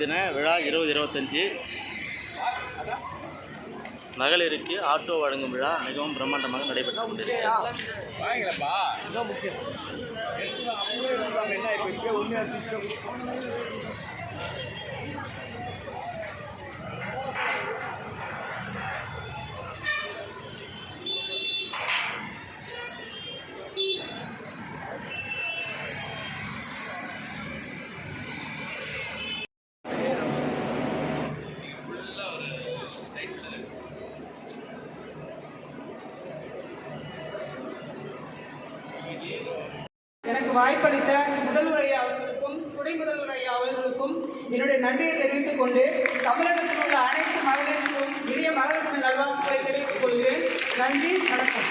தின விழா இருபது இருபத்தஞ்சி. மகளிருக்கு ஆட்டோ வழங்கும் விழா மிகவும் பிரம்மாண்டமாக நடைபெற்று கொண்டிருக்கிறது. வாய்ப்பளித்த முதல்வர் ஐயா அவர்களுக்கும் துணை முதல்வர் ஐயா அவர்களுக்கும் என்னுடைய நன்றியை தெரிவித்துக் கொண்டு தமிழகத்தில் உள்ள அனைத்து மகளிருக்கும் இனிய மகளிர் தின நல்வாழ்த்துக்களை தெரிவித்துக் கொள்கிறேன் நன்றி வணக்கம்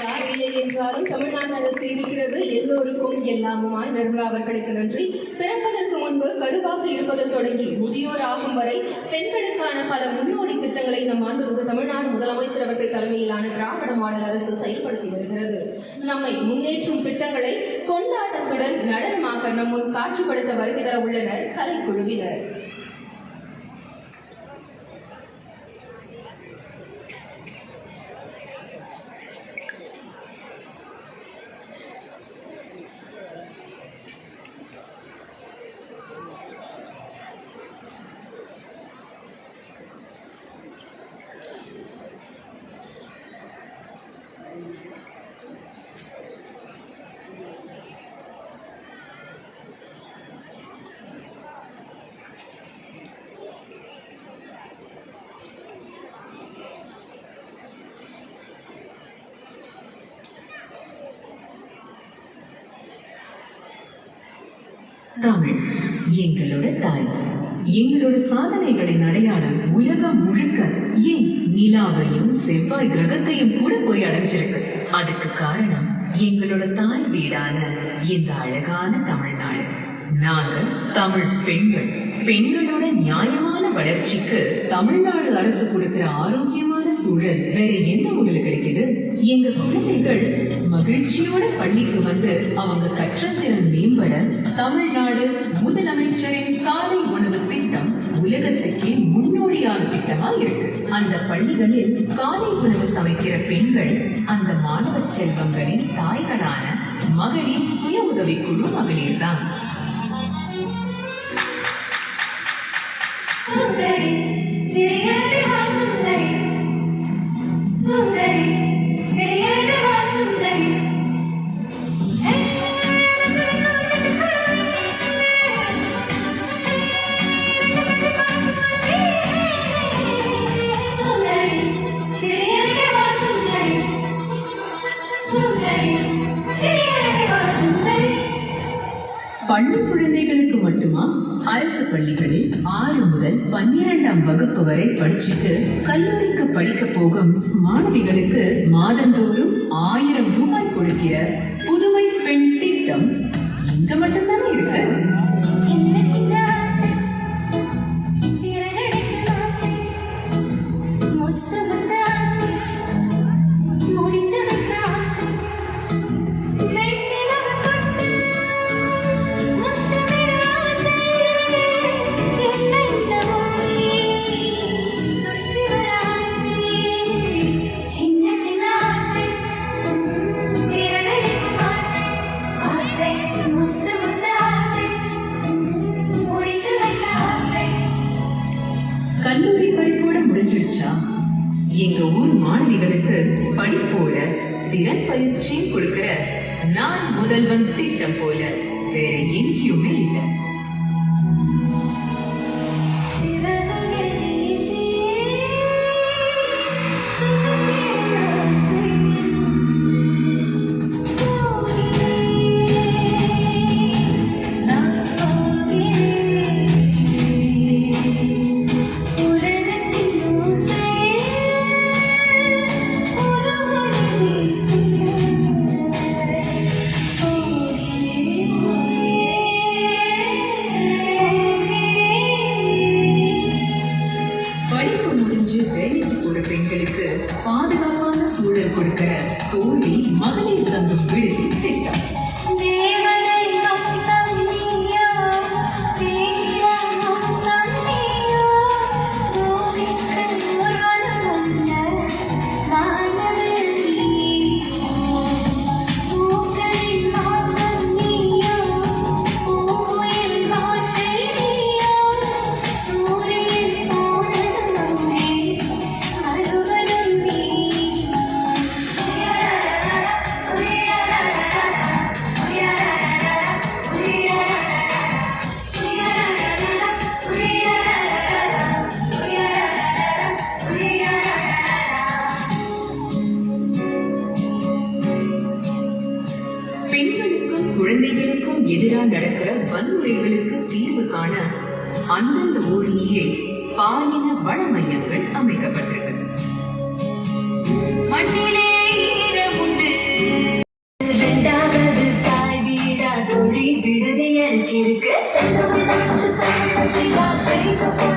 யார் இல்லை என்றாலும் தமிழ்நாடு அரசு இருக்கிறது. எல்லோருக்கும் எல்லாமுமாய் நிர்மலா அவர்களுக்கு நன்றி. பிறப்பதற்கு முன்பு கருவாக இருப்பது தொடங்கி முதியோர் ஆகும் வரை பெண்களுக்கான பல முன்னோடி திட்டங்களை நம் ஆண்டு தமிழ்நாடு முதலமைச்சர் அவர்கள் தலைமையிலான திராவிட மாடல் அரசு செயல்படுத்தி வருகிறது. நம்மை முன்னேற்றும் திட்டங்களை கொண்டாட்டத்துடன் நடனமாக நம் முன் காட்சிப்படுத்த வருகை தர உள்ளனர் கலைக்குழுவினர். தமிழ் எங்களோட தாய். எங்களோட சாதனைகளின் அடையாளம் உலகம் முழுக்க ஏன் நிலாவையும் செவ்வாய் கிரகத்தையும் கூட போய் அடைஞ்சிருக்கு? அதுக்கு காரணம் எங்களோட தாய் வீடான இந்த அழகான தமிழ்நாடு. நாங்கள் தமிழ் பெண்கள். பெண்களோட நியாயமான வளர்ச்சிக்கு தமிழ்நாடு அரசு கொடுக்கிற ஆரோக்கியமான சூழல் வேற எந்த ஊர்ல கிடைக்குது? எங்க குழந்தைகள் மகிழ்ச்சியோட பள்ளிக்கு வந்து அவங்க கற்றல் திறன் மேம்பட தமிழ்நாடு முதலமைச்சரின் காலை உணவு திட்டம் உலகத்துக்கே முன்னோடியான திட்டமா இருக்கு. அந்த பள்ளிகளில் காலை உணவு சமைக்கிற பெண்கள் அந்த மாணவ செல்வங்களின் தாய்களான மகளிர் சுய உதவிக்குழு மகளிர் தான். பள்ளி குழந்தைகளுக்கு மட்டுமா? அரசு பள்ளிகளில் ஆறு முதல் பன்னிரெண்டாம் வகுப்பு வரை படிச்சுட்டு கல்லூரிக்கு படிக்க போகும் மாணவிகளுக்கு மாதந்தோறும் ஆயிரம் ரூபாய் கொடுக்கிற புதுமை பெண் திட்டம் இங்க மட்டும்தான் படிப்பு முடிஞ்சு போற பெண்களுக்கு பாதுகாப்பான சூழல் கொடுக்கிற தோல்வி மகளிர் தங்கும் விடுதி திட்டம். Jacob, Jacob.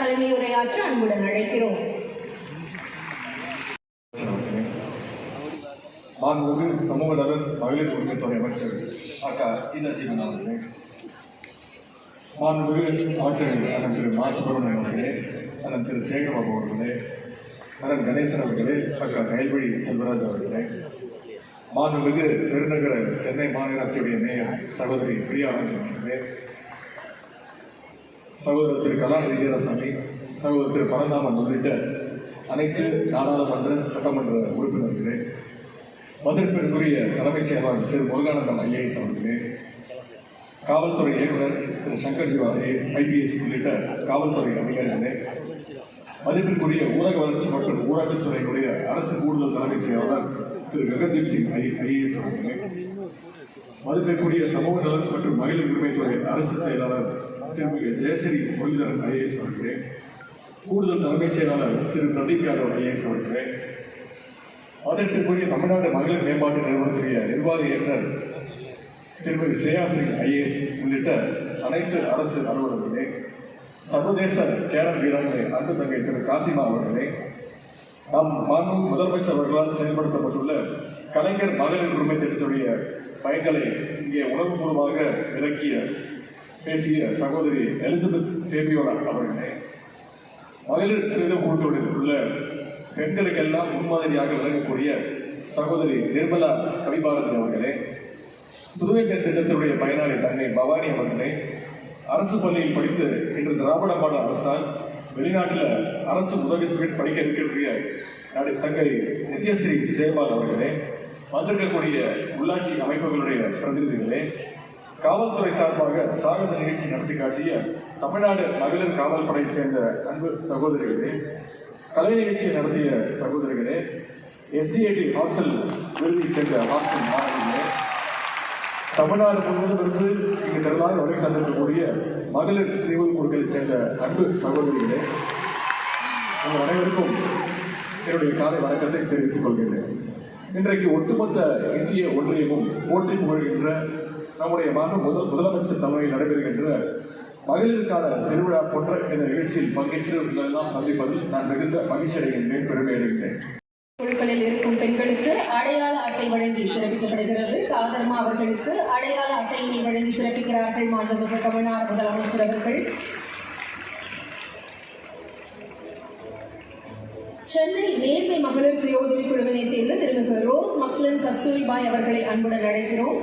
அவர்களை உரையாற்ற அன்புடன் அழைக்கிறோம். மாண்புமிகு சமூக நலன் மகளிர் உரிமைத்துறை அமைச்சர் அக்கா கீதா ஜீவன் அவர்களே மாண்புமிகு அமைச்சர்கள் அதன் திரு மா. சுப்பிரமணியன் அவர்களே அதன் திரு சேகரபாபு அவர்களே அதன் கணேசன் அவர்களே அக்கா கயல்வழி செல்வராஜ் அவர்களே. மாண்புமிகு பெருநகர சென்னை மாநகராட்சியுடைய மேயர் சகோதரி பிரியா ராஜன் அவர்களே சகோதரர் திரு கலாநிதி வீரசாமி சகோதரர் திரு பரந்தாமன் உள்ளிட்ட அனைத்து நாடாளுமன்ற சட்டமன்ற உறுப்பினர்களே மதிப்பிற்குரிய தலைமைச் செயலாளர் திரு முருகானந்தம் ஐஏஎஸ் அவர்களே காவல்துறை இயக்குனர் திரு சங்கர் ஜிவா ஐஏஎஸ் ஐபிஎஸ் உள்ளிட்ட காவல்துறை அதிகாரிகளே மதிப்பிற்குரிய ஊரக வளர்ச்சி மற்றும் ஊராட்சித்துறையினுடைய அரசு கூடுதல் தலைமைச் செயலாளர் திரு ககன்தீப் சிங் ஐ ஐஏஎஸ் அவர்களே மதிப்பிற்குரிய சமூக நலன் மற்றும் மகளிர் உரிமைத்துறை அரசு செயலாளர் திருமிகு ஜெயஸ்ரீ முரளிதரன் ஐஏஎஸ் அவர்களே கூடுதல் தலைமைச் செயலாளர் திரு பிரதீப் யாதவ் ஐஏஎஸ் அவர்களே அதற்குரிய தமிழ்நாடு மகளிர் மேம்பாட்டு நிறுவனத்துடைய நிர்வாக இயக்குனர் திருமதி ஸ்ரேயா சிங் ஐஏஎஸ் உள்ளிட்ட அனைத்து அரசு அலுவலர்களே. சர்வதேச கேரம் வீராங்கனை அன்பு தங்கை திரு காசிமா அவர்களே. நம் மாண்பு முதலமைச்சர் அவர்களால் செயல்படுத்தப்பட்டுள்ள கலைஞர் மகளிர் உரிமை திட்டத்துடைய பயன்களை இங்கே உணர்வுபூர்வமாக இறக்கிய பேசிய சகோதரி எலிசபெத் ஃபேபியோலா அவர்களே மகளிர் சுயதம் குழுக்களில் உள்ள பெண்களுக்கெல்லாம் முன்மாதிரியாக விளங்கக்கூடிய சகோதரி நிர்மலா கவிபாரதி அவர்களே புதுமை பெண் திட்டத்தினுடைய பயனாளி தங்கை பவானி அவர்களே அரசு பள்ளியில் படித்து இன்று திராவிட மாடல் அரசால் வெளிநாட்டில் அரசு உதவி பெண் படிக்க இருக்கக்கூடிய நடி- தங்கை நித்யஸ்ரீ ஜெயபால் அவர்களே வந்திருக்கக்கூடிய உள்ளாட்சி அமைப்புகளுடைய பிரதிநிதிகளே காவல்துறை சார்பாக சாகச நிகழ்ச்சி நடத்தி காட்டிய தமிழ்நாடு மகளிர் காவல் படையைச் சேர்ந்த அன்பு சகோதரிகளே கலை நிகழ்ச்சியை நடத்திய சகோதரிகளே எஸ்டிஐடி ஹாஸ்டல் விருதியைச் சேர்ந்த ஹாஸ்டல் மாணவிகளே தமிழ்நாடு முழுவதும் இருந்து இங்கு திரளாக வருகை தந்திருக்கக்கூடிய மகளிர் சுயஉதவி குழுக்களைச் சேர்ந்த அன்பு சகோதரிகளே உங்கள் அனைவருக்கும் என்னுடைய காலை வணக்கத்தை தெரிவித்துக் கொள்கிறேன் இன்றைக்கு ஒட்டுமொத்த இந்திய ஒன்றியமும் போற்றி புகழ்கின்ற நம்முடைய மாண்பு முதல் முதலமைச்சர் தலைமையில் நடைபெறுகின்ற மகளிருக்கான திருவிழா போன்ற இந்த நிகழ்ச்சியில் பங்கேற்று உங்களெல்லாம் சந்திப்பதில் நான் மிகுந்த மகிழ்ச்சி அடைகின்றேன் பெருமை அடைகின்றேன். குழுக்களில் இருக்கும் பெண்களுக்கு அடையாள அட்டை வழங்கி சிறப்பிக்கப்படுகிறது. காதர்மா அவர்களுக்கு அடையாள அட்டையினை வழங்கி சிறப்பிக்கிறார்கள் மாண்புமிகு தமிழ்நாடு முதலமைச்சர் அவர்கள். சென்னை நேர்மை மகளிர் சுய உதவிக் குழுவினை சேர்ந்த திருமிகு ரோஸ் மக்லன் கஸ்தூரிபாய் அவர்களை அன்புடன் அழைக்கிறோம்.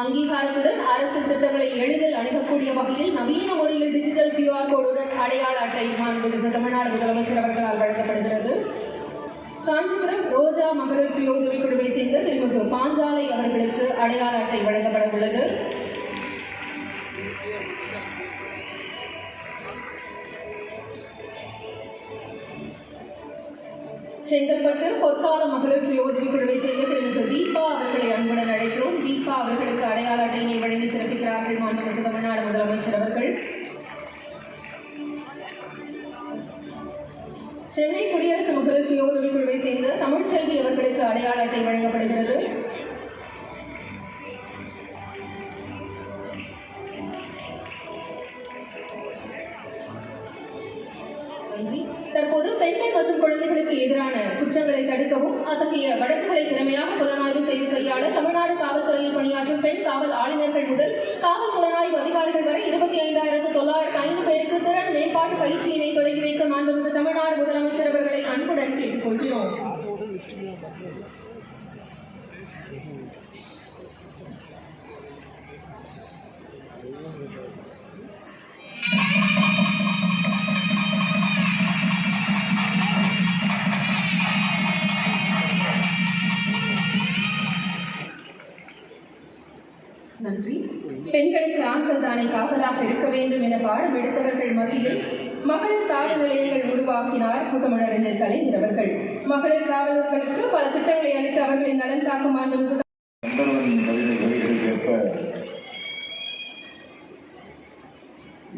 அங்கீகாரத்துடன் அரசு திட்டங்களை எளிதில் அணுகக்கூடிய வகையில் நவீன முறையில் டிஜிட்டல் கியூஆர் கோடுடன் அடையாள அட்டை மாண்புமிகு தமிழ்நாடு முதலமைச்சர் அவர்களால் வழங்கப்படுகிறது. காஞ்சிபுரம் ரோஜா மகளிர் சுய உதவிக் குழுவை சேர்ந்த திருமிகு பாஞ்சாலை அவர்களுக்கு அடையாள அட்டை வழங்கப்பட உள்ளது. செங்கல்பட்டு பொற்கால மகளிர் சுய உதவிக் குழுவை சேர்ந்த திருமிகு தீபா அவர்களை அன்புடன் அழைக்கிறோம். தீபா அவர்களுக்கு அடையாள அட்டையினை வழங்கி சிறப்பிக்கிறார்கள் மாண்புமிகு தமிழ்நாடு முதலமைச்சர் அவர்கள். சென்னை குடியரசு மகளிர் சுய உதவிக் குழுவை சேர்ந்த தமிழ்ச்செல்வி அவர்களுக்கு அடையாள அட்டை வழங்கப்படுகிறது. குற்றங்களை தடுக்கவும் அத்தகைய வழக்குகளை திறமையாக புலனாய்வு செய்து கையாள தமிழ்நாடு காவல்துறையில் பணியாற்றும் பெண் காவல் ஆளுநர்கள் முதல் காவல் புலனாய்வு அதிகாரிகள் வரை இருபத்தி ஐந்தாயிரத்து தொள்ளாயிரத்து ஐந்து பேருக்கு திறன் மேம்பாட்டு பயிற்சியினை தொடங்கி வைக்க மாண்புமிகு தமிழ்நாடு முதலமைச்சர் அவர்களை அன்புடன் கேட்டுக்கொள்கிறோம். மத்தியில் மகளிர் காவல் நிலையங்கள் உருவாக்கினார் முத்தமிழறிஞர் கலைஞர் அவர்கள் மகளிர் காவலர்களுக்கு பல திட்டங்களை அளித்து அவர்களின் நலன் காக்கும் ஆண்டு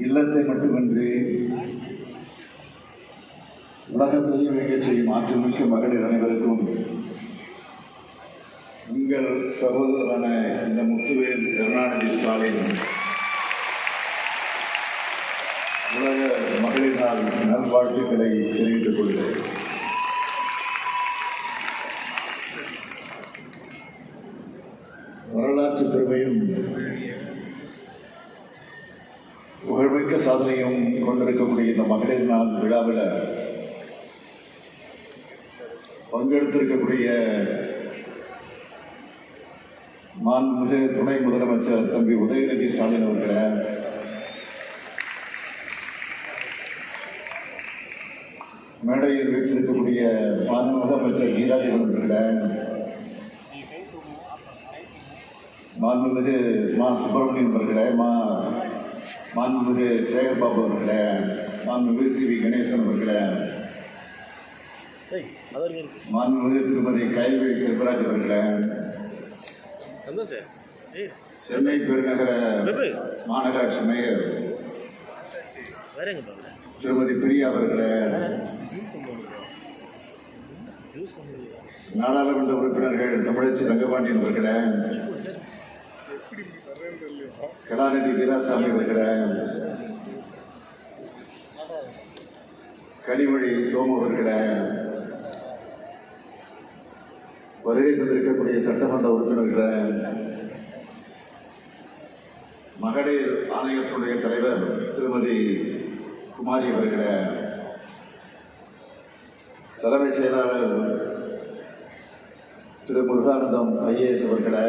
இல்லத்தை மட்டுமின்றி உலகத்தையும் இயங்கச் செய்யும் ஆற்றல்மிக்க மகளிர் அனைவருக்கும் உங்கள் சகோதரரான இந்த முத்துவேல் கருணாநிதி ஸ்டாலின் உலக மகளிர் நாள் நல்வாழ்த்துக்களை தெரிவித்துக் கொள்கிறேன். வரலாற்று பெருமையும் புகழ்மிக்க சாதனையும் கொண்டிருக்கக்கூடிய இந்த மகளிர் நாள் விழாவில் பங்கெடுத்திருக்கக்கூடிய மாண்புமிகு துணை முதலமைச்சர் தம்பி உதயநிதி ஸ்டாலின் அவர்களை மேடையில் வீற்றிருக்கக்கூடிய மாண்புமிகு அமைச்சர் கீதாதேவன் அவர்களை மாண்புமிகு மா சுப்பிரமணியன் அவர்களே மா மாண்புமிகு சேகர் பாபு அவர்களே மாண்புமிகு சி வி கணேசன் அவர்களே மாண்புமிகு திருமதி கைல்வெளி செல்வராஜ் அவர்களே சென்னை பெருநகர மாநகராட்சி மேயர் திருமதி பிரியா அவர்களே? நாடாளுமன்ற உறுப்பினர்கள் தமிழச்சி ரங்கபாண்டியன் அவர்களே கலாநிதி வீராசாமி அவர்களே கனிமொழி சோமு அவர்களே வருகை தந்திருக்கக்கூடிய சட்டமன்ற உறுப்பினர்களை மகளிர் ஆணையத்துடைய தலைவர் திருமதி குமாரி அவர்களை தலைமைச் செயலாளர் திரு முருகானந்தம் ஐஏஎஸ் அவர்களை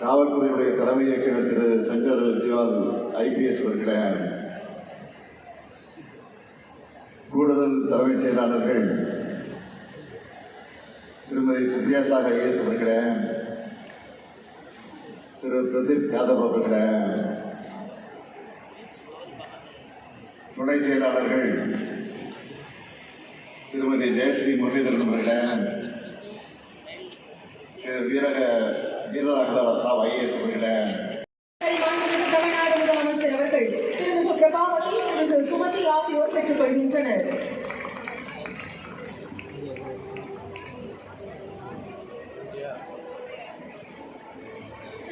காவல்துறையுடைய தலைமை இயக்குநர் திரு சங்கர் ஜிவால் ஐபிஎஸ் அவர்களை கூடுதல் தலைமைச் செயலாளர்கள் திருமதி சுப்ரியாசாக ஐஏஎஸ் அவர்களை திரு பிரதீப் யாதவ் அவர்களை துணை செயலாளர்கள் திருமதி ஜெயஸ்ரீ முரளிதரன் அவர்களே. திரு வீரக வீரராகவ ஐஏஎஸ் அவர்களே. தமிழ்நாடு முதலமைச்சர் அவர்கள் திருமிகு பிரபாவதி திருமிகு சுமதி ஆகியோர் பெற்றுக் கொள்கின்றனர்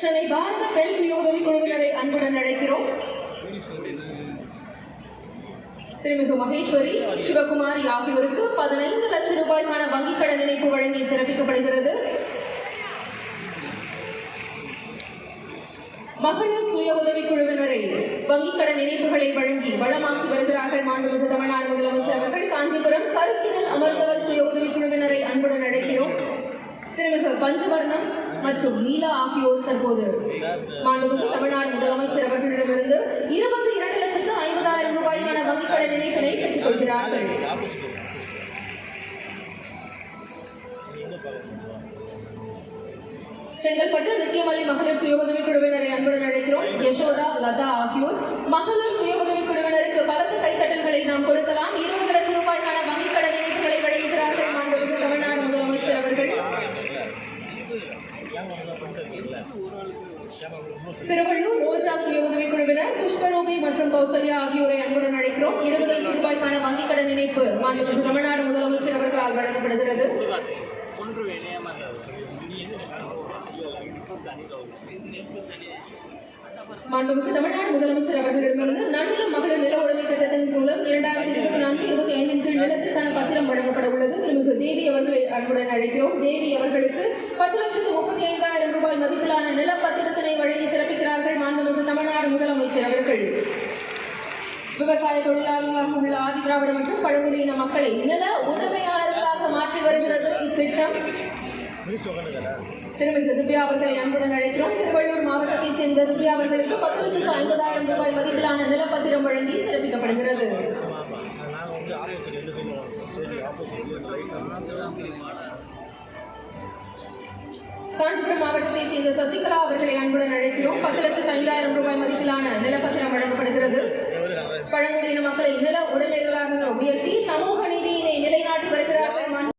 சென்னை பாரத பெண் சுய உதவி குழுவினரை அன்புடன் அழைக்கிறோம். திருமிகு மகேஸ்வரி சிவகுமாரி ஆகியோருக்கு பதினைந்து லட்சம் ரூபாய்க்கான வங்கிக் கடன் இணைப்பு வழங்கி சிறப்பிக்கப்படுகிறது. மகளிர் சுய உதவி குழுவினரை வங்கிக் கடன் இணைப்புகளை வழங்கி வளமாக்கி வருகிறார்கள் மாண்புமிகு தமிழ்நாடு முதலமைச்சர் அவர்கள். காஞ்சிபுரம் கருத்தினில் அமர்ந்தவர் சுய உதவி குழுவினரை அன்புடன் அழைக்கிறோம். திருமிகு பஞ்சவர்ணம் மற்றும் லீலா ஆகியோர் தற்போது மாண்புமிகு தமிழ்நாடு முதலமைச்சர் அவர்களிடமிருந்து இருபத்தி இரண்டு ஐம்பதாயிரம் ரூபாய்க்கான வங்கிக் கடன் பெற்றுக் கொள்கிறார்கள் செங்கல்பட்டு நித்தியமல்லி மகளிர் சுய உதவி குழுவினரை அன்புடன் அழைக்கிறோம். யசோதா லதா ஆகியோர். மகளிர் சுய உதவி குழுவினருக்கு பலத்த கைத்தட்டல்களை நாம் கொடுக்கலாம். இருபது லட்சம் ரூபாய்க்கான வங்கிக் கடன் இணைப்புகளை வழங்குகிறார்கள் மாண்புமிகு தமிழ்நாடு முதலமைச்சர் அவர்கள். திருவள்ளூர் ரோஜா சுய உதவி குழுவினர் மற்றும் கௌசல்யா ஆகியோரை அன்புடன் அழைக்கிறோம். இருபது லட்சம் ரூபாய்க்கான வங்கிக் கடன் இணைப்பு மாண்புமிகு தமிழ்நாடு முதலமைச்சர் அவர்களால் வழங்கப்படுகிறது. மாண்புமிகு தமிழ்நாடு முதலமைச்சர் அவர்களிடமிருந்து நன்னிலம் மகளிர் நில உடைமை திட்டத்தின் மூலம் இரண்டாயிரத்தி இருபத்தி நான்கு இருபத்தி ஐந்தின் கீழ் நிலத்திற்கான பத்திரம் வழங்கப்பட உள்ளது. திருமிகு தேவி அவர்களை அன்புடன் அழைக்கிறோம். தேவி அவர்களுக்கு பத்து லட்சத்து முப்பத்தி ஐந்தாயிரம் ரூபாய் மதிப்பிலான நில பத்திரத்தினை வழங்கி சிறப்பிக்கிறார்கள் மாண்புமிகு தமிழ்நாடு முதலமைச்சர் அவர்கள் விவசாய தொழிலாளர்களாக உள்ள ஆதி திராவிட மற்றும் பழங்குடியின மக்களை நில உடமையாளர்களாக மாற்றி வருகிறது இத்திட்டம். திருமிகு திவ்யா அவர்களை அன்புடன் அழைக்கிறோம். திருவள்ளூர் மாவட்டத்தை சேர்ந்த திவ்யா அவர்களுக்கு பத்து லட்சத்து ஐம்பதாயிரம் ரூபாய் மதிப்பிலான நிலப்பத்திரம் வழங்கி சிறப்பிக்கப்படுகிறது. காஞ்சிபுரம் மாவட்டத்தை சேர்ந்த சசிகலா அவர்களை அன்புடன் அழைக்கிறோம். பத்து லட்சத்து ஐந்தாயிரம் ரூபாய் மதிப்பிலான நிலப்பத்திரம் வழங்கப்படுகிறது. பழங்குடியின மக்களை நில உரிமைகளாக உயர்த்தி சமூக நீதியினை நிலைநாட்டி வருகிறார்கள்